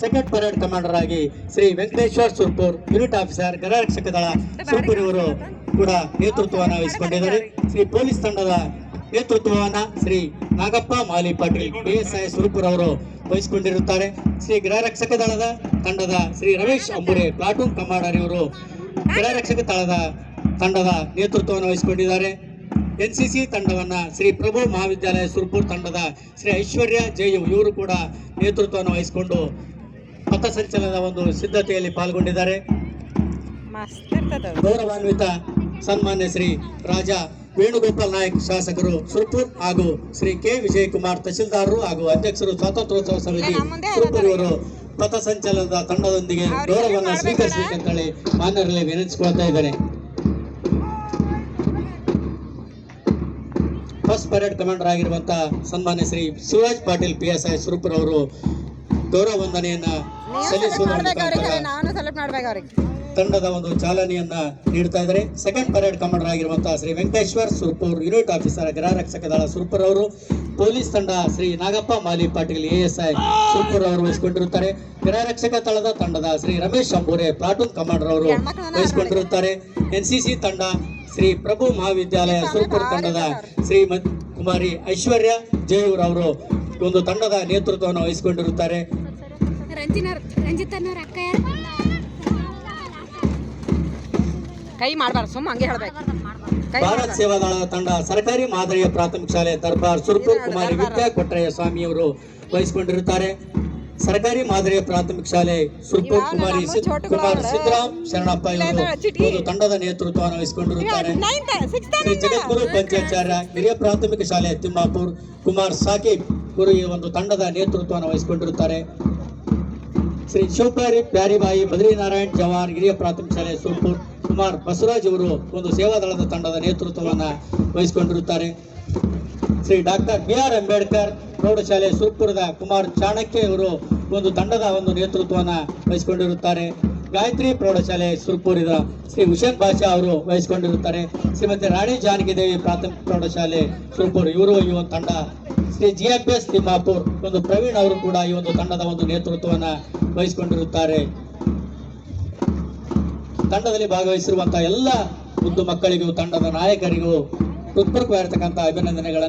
Second parade commander ಆಗಿ Shri Venkateshwar Surpur unit officer ಗೃಹರಕ್ಷಕ ದಳ ಸುರ್ಪುರ್ ಕೂಡ ನೇತೃತ್ವವನ್ನು ವಹಿಸಿಕೊಂಡಿದ್ದಾರೆ. ಶ್ರೀ ಪೊಲೀಸ್ ತಂಡದ ನೇತೃತ್ವವನ್ನ ಶ್ರೀ ನಾಗಪ್ಪ ಮಾಲಿ ಪಾಟೀಲ್ ಬಿಎಸ್ಐ ಸುರ್ಪುರ್ ಅವರು ವಹಿಸಿಕೊಂಡಿರುತ್ತಾರೆ. ಶ್ರೀ ಗೃಹರಕ್ಷಕ ದಳದ ತಂಡದ ಶ್ರೀ ರಮೇಶ್ ಅಂಬುರೆ ಪ್ಲಾಟೂನ್ ಕಮಾಂಡರ್ ಇವರು ಗೃಹರಕ್ಷಕ ದಳದ ತಂಡದ ನೇತೃತ್ವವನ್ನು ವಹಿಸಿಕೊಂಡಿದ್ದಾರೆ. ಎನ್ ಸಿ ಸಿ ತಂಡವನ್ನ ಶ್ರೀ ಪ್ರಭು ಮಹಾವಿದ್ಯಾಲಯ ಸುರ್ಪುರ್ ತಂಡದ ಶ್ರೀ ಐಶ್ವರ್ಯ ಜಯು ಇವರು ಕೂಡ ನೇತೃತ್ವವನ್ನು ವಹಿಸಿಕೊಂಡು ಪಥಸಂಚಲನದ ಒಂದು ಸಿದ್ಧತೆಯಲ್ಲಿ ಪಾಲ್ಗೊಂಡಿದ್ದಾರೆ. ಗೌರವಾನ್ವಿತ ಸನ್ಮಾನ್ಯ ಶ್ರೀ ರಾಜ ವೇಣುಗೋಪಾಲ್ ನಾಯಕ್ ಶಾಸಕರು ಸುರ್ಪುರ್ ಹಾಗೂ ಶ್ರೀ ಕೆ ವಿಜಯಕುಮಾರ್ ತಹಶೀಲ್ದಾರರು ಹಾಗೂ ಅಧ್ಯಕ್ಷರು ಸ್ವಾತಂತ್ರ್ಯೋತ್ಸವ ಸಮಿತಿ ಸುರ್ಪುರ್ ಇವರು ಪಥಸಂಚಲನದ ತಂಡದೊಂದಿಗೆ ಗೌರವವನ್ನು? ಸ್ವೀಕರಿಸಬೇಕಂತೇಳಿ ಮಾನ್ಯರಲ್ಲಿ ವಿನಂತಿಸಿಕೊಳ್ತಾ ಇದ್ದಾರೆ ಫಸ್ಟ್ ಪರೇಡ್ ಕಮಾಂಡರ್ ಆಗಿರುವಂತಹ ಸನ್ಮಾನ್ಯ Shri Shivraj Patil P S I Surpur ಅವರು ಗೌರವ ವಂದನೆಯನ್ನ ಸಲ್ಲಿಸುವ ಮಾಡ್ಬೇಕು ನಾನು ಸೆಲೆಕ್ಟ್ ಮಾಡ್ಬೇಕು ಅವ್ರಿಗೆ. ತಂಡದ ಒಂದು ಚಾಲನೆಯನ್ನ ನೀಡ್ತಾ ಇದ್ದಾರೆ. ಸೆಕೆಂಡ್ ಪರೇಡ್ ಕಮಾಂಡರ್ ಆಗಿರುವಂತಹ ಶ್ರೀ ವೆಂಕಟೇಶ್ವರ್ ಸುರ್ಪುರ್ ಯೂನಿಟ್ ಆಫೀಸರ್ ಗೃಹ ರಕ್ಷಕ ದಳ ಸುರ್ಪುರ್ ಅವರು ಪೊಲೀಸ್ ತಂಡ ಶ್ರೀ ನಾಗಪ್ಪ ಮಾಲಿ ಪಾಟೀಲ್ ಎಎಸ್ಐ ಸುರ್ಪುರ್ ಅವರು ವಹಿಸಿಕೊಂಡಿರುತ್ತಾರೆ. ಗೃಹರಕ್ಷಕ ತಳದ ತಂಡದ ಶ್ರೀ ರಮೇಶ್ ಅಂಬೂರೆ ಪ್ಲಾಟೂನ್ ಕಮಾಂಡರ್ ಅವರು ವಹಿಸಿಕೊಂಡಿರುತ್ತಾರೆ. ಎನ್ಸಿಸಿ ತಂಡ ಶ್ರೀ ಪ್ರಭು ಮಹಾವಿದ್ಯಾಲಯ ಸುರ್ಪುರ್ ತಂಡದ ಶ್ರೀ ಕುಮಾರಿ ಐಶ್ವರ್ಯ ಜಯೂರ್ ಅವರು ಒಂದು ತಂಡದ ನೇತೃತ್ವವನ್ನು ವಹಿಸಿಕೊಂಡಿರುತ್ತಾರೆ. ರಂಜಿನ ರಂಜಿತನವ್ರ ಅಕ್ಕ ಯಾರು? ಕೈ ಮಾಡಬಾರ್ದು ಸುಮ್ಮ ಹಂಗೆ ಹೇಳ್ಬೇಕು. ಭಾರತ್ ಸೇವಾದಳ ತಂಡ ಸರ್ಕಾರಿ ಮಾದರಿಯ ಪ್ರಾಥಮಿಕ ಶಾಲೆ ದರ್ಬಾರ್ ಸುರ್ಪುರ್ ಕುಮಾರಿ ವಿದ್ಯಾ ಕೊಟ್ರಯ್ಯ ಸ್ವಾಮಿಯವರು ವಹಿಸಿಕೊಂಡಿರುತ್ತಾರೆ. ಸರ್ಕಾರಿ ಮಾದರಿಯ ಪ್ರಾಥಮಿಕ ಶಾಲೆ ಸುರ್ಪುರ್ ಇವಾಗ ಕುಮಾರಿ ಕುಮಾರ್. ಸಿದ್ದರಾಮ್ ಶರಣಪ್ಪ ಇವರು ಒಂದು ತಂಡದ ನೇತೃತ್ವವನ್ನು ವಹಿಸಿಕೊಂಡಿರುತ್ತಾರೆ. ಶ್ರೀ. ಜಗದ್ಗುರು ಪಂಚಾಚಾರ್ಯ ಹಿರಿಯ ಪ್ರಾಥಮಿಕ ಶಾಲೆ ತಿಮ್ಮಾಪುರ್ ಕುಮಾರ್ ಸಾಕಿಬ್ ಇವರು ಈ ಒಂದು ತಂಡದ ನೇತೃತ್ವವನ್ನು ವಹಿಸಿಕೊಂಡಿರುತ್ತಾರೆ. ಶ್ರೀ ಶಿವಪ್ಯಾರಿ ಪ್ಯಾರಿಬಾಯಿ ಬದ್ರಿನಾರಾಯಣ್ ಜವಾನ್ ಹಿರಿಯ ಪ್ರಾಥಮಿಕ ಶಾಲೆ ಸುರ್ಪುರ್ ಕುಮಾರ್ ಬಸವರಾಜ್ ಅವರು ಒಂದು ಸೇವಾದಳದ ತಂಡದ ನೇತೃತ್ವವನ್ನು ವಹಿಸಿಕೊಂಡಿರುತ್ತಾರೆ. Shri doctor B R Ambedkar ಪ್ರೌಢಶಾಲೆ ಸುರ್ಪುರದ ಕುಮಾರ್ ಚಾಣಕ್ಯ ಇವರು ಒಂದು ತಂಡದ ಒಂದು ನೇತೃತ್ವವನ್ನು ವಹಿಸಿಕೊಂಡಿರುತ್ತಾರೆ. ಗಾಯತ್ರಿ ಪ್ರೌಢಶಾಲೆ ಸುರ್ಪುರಿದ ಶ್ರೀ ಹುಷೇನ್ ಬಾಷಾ ಅವರು ವಹಿಸಿಕೊಂಡಿರುತ್ತಾರೆ. ಶ್ರೀಮತಿ ರಾಣಿ ಜಾನಕಿ ದೇವಿ ಪ್ರಾಥಮಿಕ ಪ್ರೌಢಶಾಲೆ ಸುರ್ಪುರ್ ಇವರು ಈ ಒಂದು ತಂಡ Shri G M S Thimmapur ಒಂದು ಪ್ರವೀಣ್ ಅವರು ಕೂಡ ಈ ಒಂದು ತಂಡದ ಒಂದು ನೇತೃತ್ವವನ್ನ ವಹಿಸಿಕೊಂಡಿರುತ್ತಾರೆ. ತಂಡದಲ್ಲಿ ಭಾಗವಹಿಸಿರುವಂತಹ ಎಲ್ಲ ಮುದ್ದು ಮಕ್ಕಳಿಗೂ ತಂಡದ ನಾಯಕರಿಗೂ ಹೃತ್ಪೂರ್ವಕವಾಗಿರ್ತಕ್ಕಂಥ ಅಭಿನಂದನೆಗಳನ್ನು